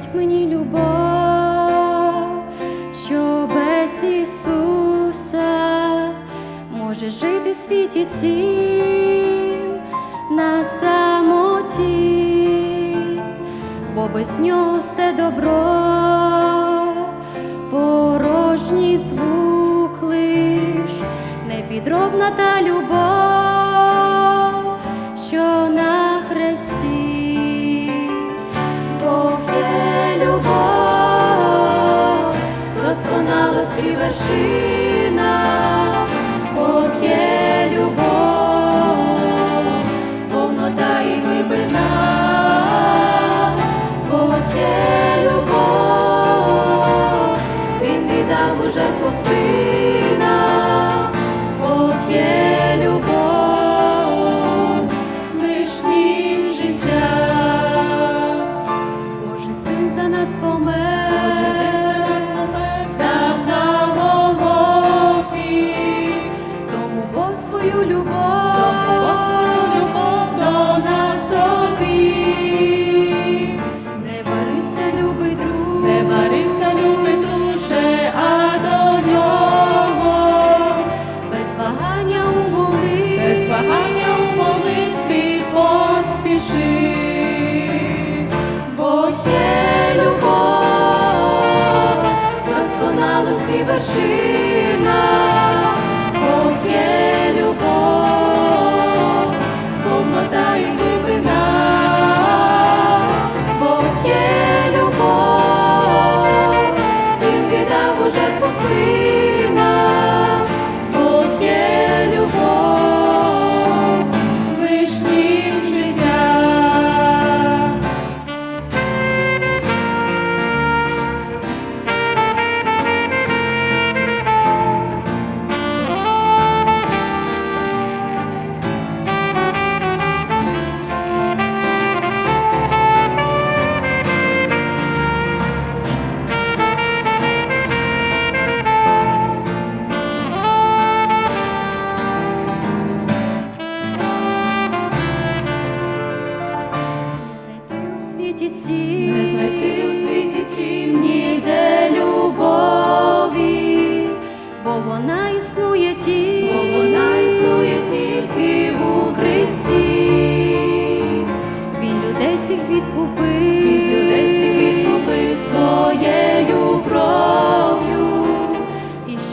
Покажіть мені любов, що без Ісуса може жити в світі цім на самоті, бо без нього все добро, порожній звук лиш, непідробна та любов, досконалості вершина, Бог є Бог свою любов, Бог свою любов до нас довів. Не барися, любий друг, не барися, любий друже, а до нього, без вагання у молитві, без вагання у молитві поспіши. Бог є любов, досконалості вершина, Бог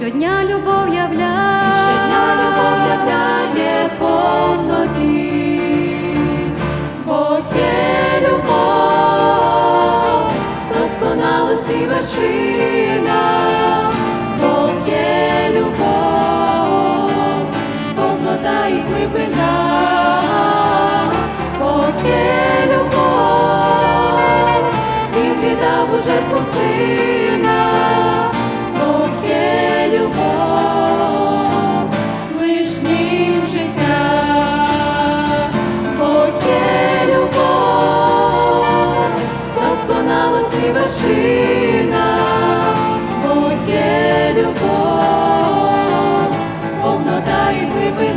щодня любов являє, щодня любов являє повноті. Бог є любов, досконалості вершина. Бог є любов, повнота і глибина. Бог є любов, Він віддав у жертву сина. Вершина. Бог є любов, повнота і глибина.